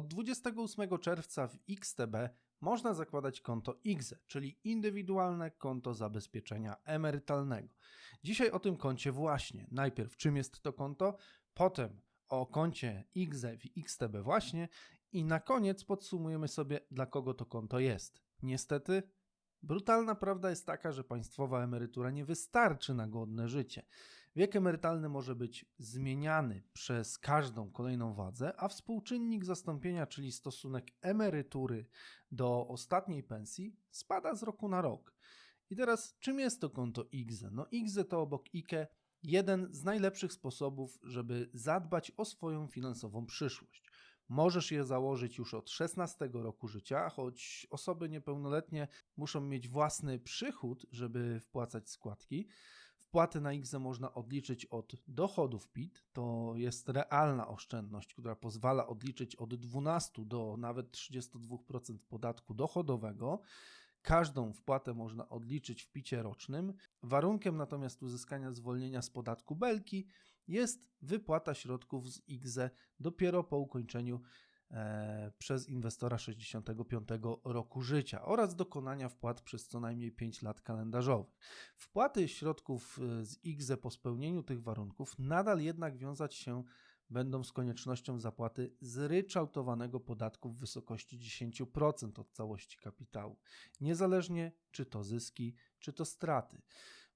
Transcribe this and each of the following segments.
Od 28 czerwca w XTB można zakładać konto IGZE, czyli indywidualne konto zabezpieczenia emerytalnego. Dzisiaj o tym koncie właśnie. Najpierw czym jest to konto, potem o koncie IGZE w XTB właśnie i na koniec podsumujemy sobie dla kogo to konto jest. Niestety Brutalna prawda jest taka, że państwowa emerytura nie wystarczy na godne życie. Wiek emerytalny może być zmieniany przez każdą kolejną wadzę, a współczynnik zastąpienia, czyli stosunek emerytury do ostatniej pensji, spada z roku na rok. I teraz, czym jest to konto IGZE? No, IGZE to obok IKE jeden z najlepszych sposobów, żeby zadbać o swoją finansową przyszłość. Możesz je założyć już od 16 roku życia, choć osoby niepełnoletnie muszą mieć własny przychód, żeby wpłacać składki. Wpłaty na IGZE można odliczyć od dochodów PIT. To jest realna oszczędność, która pozwala odliczyć od 12 do nawet 32% podatku dochodowego. Każdą wpłatę można odliczyć w picie rocznym. Warunkiem natomiast uzyskania zwolnienia z podatku belki jest wypłata środków z IGZE dopiero po ukończeniu e, przez inwestora 65 roku życia oraz dokonania wpłat przez co najmniej 5 lat kalendarzowych. Wpłaty środków e, z IGZE po spełnieniu tych warunków nadal jednak wiązać się będą z koniecznością zapłaty zryczałtowanego podatku w wysokości 10% od całości kapitału, niezależnie czy to zyski, czy to straty.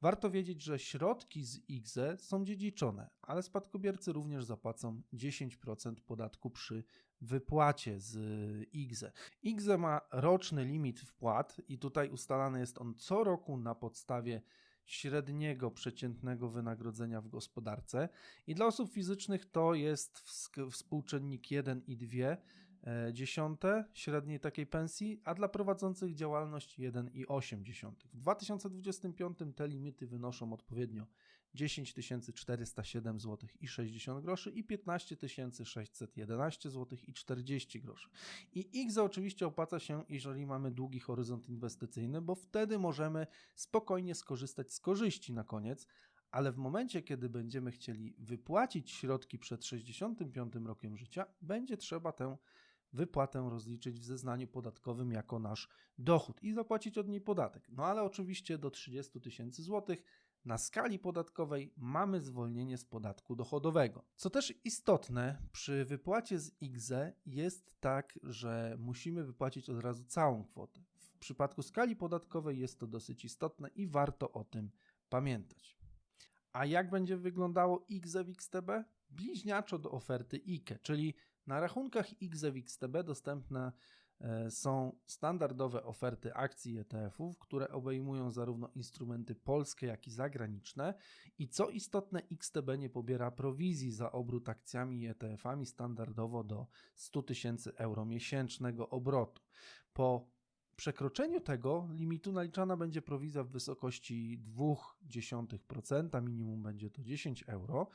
Warto wiedzieć, że środki z IGZE są dziedziczone, ale spadkobiercy również zapłacą 10% podatku przy wypłacie z IGZE. IGZE ma roczny limit wpłat i tutaj ustalany jest on co roku na podstawie średniego przeciętnego wynagrodzenia w gospodarce. I dla osób fizycznych to jest współczynnik 1 i 2 E, dziesiąte średniej takiej pensji, a dla prowadzących działalność 1,8. W 2025 te limity wynoszą odpowiednio 10 407 zł i 60 groszy i 15 611 zł i 40 groszy. I IGZE oczywiście opłaca się, jeżeli mamy długi horyzont inwestycyjny, bo wtedy możemy spokojnie skorzystać z korzyści na koniec, ale w momencie, kiedy będziemy chcieli wypłacić środki przed 65 rokiem życia, będzie trzeba tę wypłatę rozliczyć w zeznaniu podatkowym jako nasz dochód i zapłacić od niej podatek. No ale oczywiście do 30 tysięcy złotych na skali podatkowej mamy zwolnienie z podatku dochodowego. Co też istotne, przy wypłacie z IGZE jest tak, że musimy wypłacić od razu całą kwotę. W przypadku skali podatkowej jest to dosyć istotne i warto o tym pamiętać. A jak będzie wyglądało IGZE w XTB? Bliźniaczo do oferty IKE, czyli na rachunkach XE w XTB dostępne e, są standardowe oferty akcji ETF-ów, które obejmują zarówno instrumenty polskie, jak i zagraniczne. I co istotne, XTB nie pobiera prowizji za obrót akcjami i ETF-ami standardowo do 100 tysięcy euro miesięcznego obrotu. Po przekroczeniu tego limitu naliczana będzie prowizja w wysokości 0,2%, minimum będzie to 10 euro.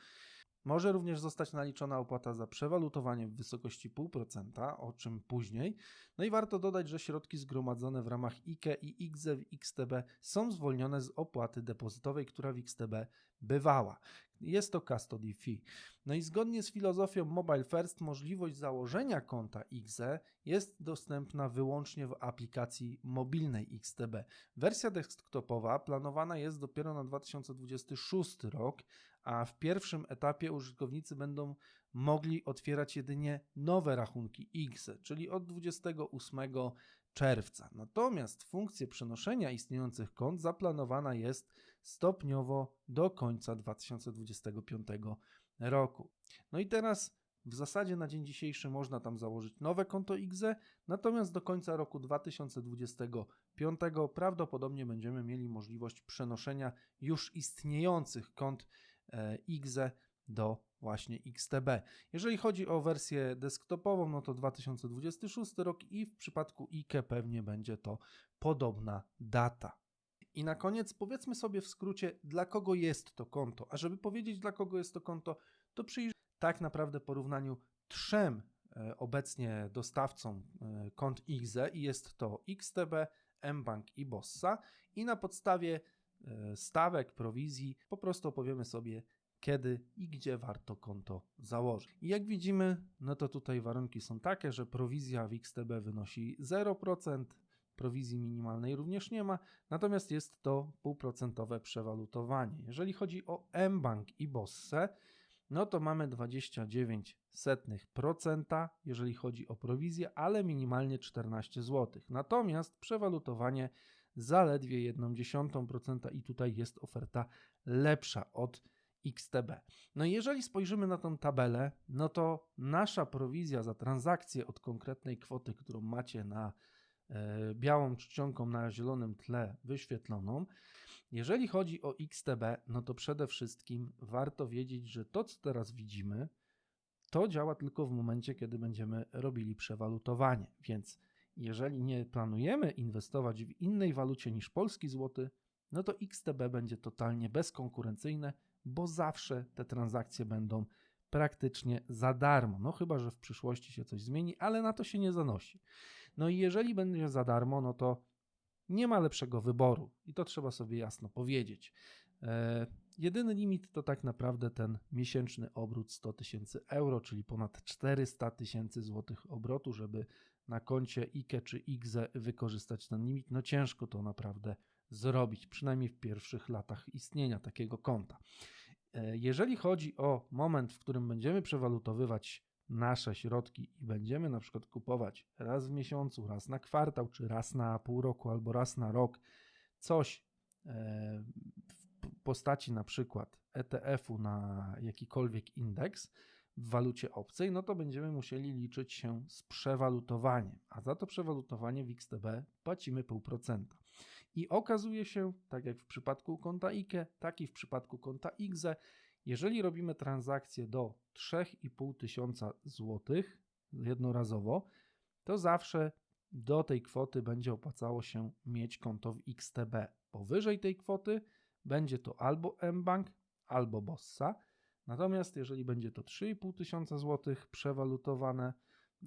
Może również zostać naliczona opłata za przewalutowanie w wysokości 0,5%, o czym później. No i warto dodać, że środki zgromadzone w ramach IKE i IGZE w XTB są zwolnione z opłaty depozytowej, która w XTB bywała. Jest to custody fee. No i zgodnie z filozofią Mobile First możliwość założenia konta XE jest dostępna wyłącznie w aplikacji mobilnej XTB. Wersja desktopowa planowana jest dopiero na 2026 rok, a w pierwszym etapie użytkownicy będą mogli otwierać jedynie nowe rachunki XE, czyli od 28 czerwca. Natomiast funkcja przenoszenia istniejących kont zaplanowana jest stopniowo do końca 2025 roku. No i teraz w zasadzie na dzień dzisiejszy można tam założyć nowe konto IGZE, natomiast do końca roku 2025 prawdopodobnie będziemy mieli możliwość przenoszenia już istniejących kont IGZE do właśnie XTB. Jeżeli chodzi o wersję desktopową, no to 2026 rok i w przypadku IKE pewnie będzie to podobna data. I na koniec powiedzmy sobie w skrócie, dla kogo jest to konto. A żeby powiedzieć, dla kogo jest to konto, to przyjrzyj tak naprawdę porównaniu trzem e, obecnie dostawcom e, kont IGZE i jest to XTB, mBank i Bossa i na podstawie stawek, prowizji po prostu opowiemy sobie kiedy i gdzie warto konto założyć. I jak widzimy, no to tutaj warunki są takie, że prowizja w XTB wynosi 0%, prowizji minimalnej również nie ma, natomiast jest to półprocentowe przewalutowanie. Jeżeli chodzi o mBank i Bosse, no to mamy 29%, jeżeli chodzi o prowizję, ale minimalnie 14 zł. Natomiast przewalutowanie zaledwie 0,1% i tutaj jest oferta lepsza od XTB. No i jeżeli spojrzymy na tą tabelę, no to nasza prowizja za transakcję od konkretnej kwoty, którą macie na e, białą czcionką na zielonym tle wyświetloną, jeżeli chodzi o XTB, no to przede wszystkim warto wiedzieć, że to, co teraz widzimy, to działa tylko w momencie, kiedy będziemy robili przewalutowanie. Więc jeżeli nie planujemy inwestować w innej walucie niż polski złoty, no to XTB będzie totalnie bezkonkurencyjne, bo zawsze te transakcje będą praktycznie za darmo. No chyba, że w przyszłości się coś zmieni, ale na to się nie zanosi. No i jeżeli będzie za darmo, no to nie ma lepszego wyboru i to trzeba sobie jasno powiedzieć. E, jedyny limit to tak naprawdę ten miesięczny obrót 100 tysięcy euro, czyli ponad 400 tysięcy złotych obrotu, żeby na koncie IKE czy IGZE wykorzystać ten limit. No ciężko to naprawdę zrobić, przynajmniej w pierwszych latach istnienia takiego konta. E, jeżeli chodzi o moment, w którym będziemy przewalutowywać nasze środki i będziemy na przykład kupować raz w miesiącu, raz na kwartał, czy raz na pół roku, albo raz na rok coś e, w postaci na przykład ETF-u na jakikolwiek indeks w walucie obcej, no to będziemy musieli liczyć się z przewalutowaniem, a za to przewalutowanie w XTB płacimy 0,5%. I okazuje się, tak jak w przypadku konta IKE, tak i w przypadku konta IGZE, jeżeli robimy transakcję do 3,5 tysiąca złotych jednorazowo, to zawsze do tej kwoty będzie opłacało się mieć konto w XTB. Powyżej tej kwoty będzie to albo mBank, albo Bossa. Natomiast jeżeli będzie to 3,5 tysiąca złotych przewalutowane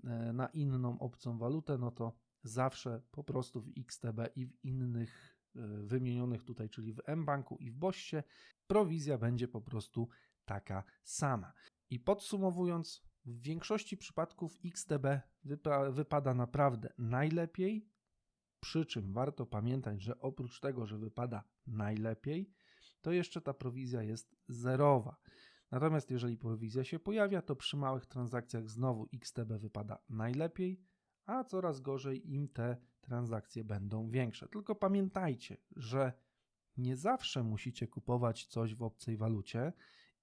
e, na inną obcą walutę, no to zawsze po prostu w XTB i w innych e, wymienionych tutaj, czyli w mBanku i w Bossie, prowizja będzie po prostu taka sama. I podsumowując, w większości przypadków XTB wypa wypada naprawdę najlepiej, przy czym warto pamiętać, że oprócz tego, że wypada najlepiej, to jeszcze ta prowizja jest zerowa. Natomiast jeżeli prowizja się pojawia, to przy małych transakcjach znowu XTB wypada najlepiej, a coraz gorzej im te transakcje będą większe. Tylko pamiętajcie, że nie zawsze musicie kupować coś w obcej walucie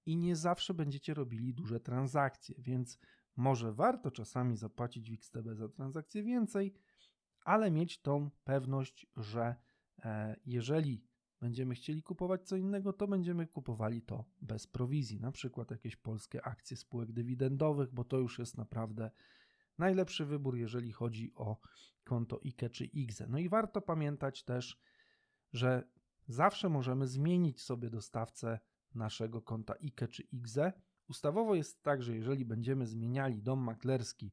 i nie zawsze będziecie robili duże transakcje, więc może warto czasami zapłacić w XTB za transakcję więcej, ale mieć tą pewność, że e, jeżeli będziemy chcieli kupować co innego, to będziemy kupowali to bez prowizji, na przykład jakieś polskie akcje spółek dywidendowych, bo to już jest naprawdę najlepszy wybór, jeżeli chodzi o konto IKE czy IGZE. No i warto pamiętać też, że zawsze możemy zmienić sobie dostawcę naszego konta IKE czy IGZE. Ustawowo jest tak, że jeżeli będziemy zmieniali dom maklerski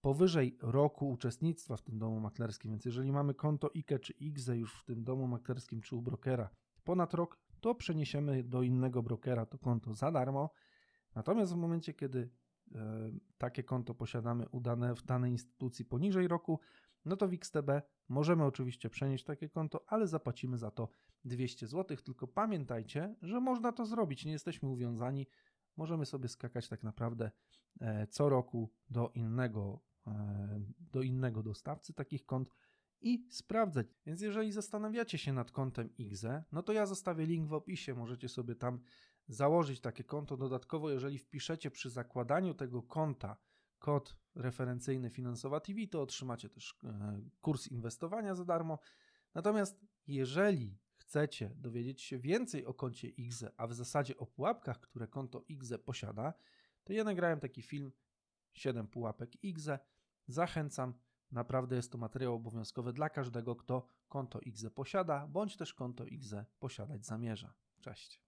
powyżej roku uczestnictwa w tym domu maklerskim, więc jeżeli mamy konto IKE czy IGZE już w tym domu maklerskim czy u brokera ponad rok, to przeniesiemy do innego brokera to konto za darmo. Natomiast w momencie, kiedy e, takie konto posiadamy udane w danej instytucji poniżej roku, no to w XTB możemy oczywiście przenieść takie konto, ale zapłacimy za to 200 zł. Tylko pamiętajcie, że można to zrobić, nie jesteśmy uwiązani. Możemy sobie skakać tak naprawdę e, co roku do innego, e, do innego dostawcy takich kont i sprawdzać. Więc jeżeli zastanawiacie się nad kontem IGZE, no to ja zostawię link w opisie, możecie sobie tam założyć takie konto. Dodatkowo, jeżeli wpiszecie przy zakładaniu tego konta kod referencyjny Finansowa TV, to otrzymacie też e, kurs inwestowania za darmo. Natomiast jeżeli chcecie dowiedzieć się więcej o koncie IGZE, a w zasadzie o pułapkach, które konto IGZE posiada, to ja nagrałem taki film 7 pułapek IGZE. Zachęcam, naprawdę jest to materiał obowiązkowy dla każdego, kto konto IGZE posiada, bądź też konto IGZE posiadać zamierza. Cześć.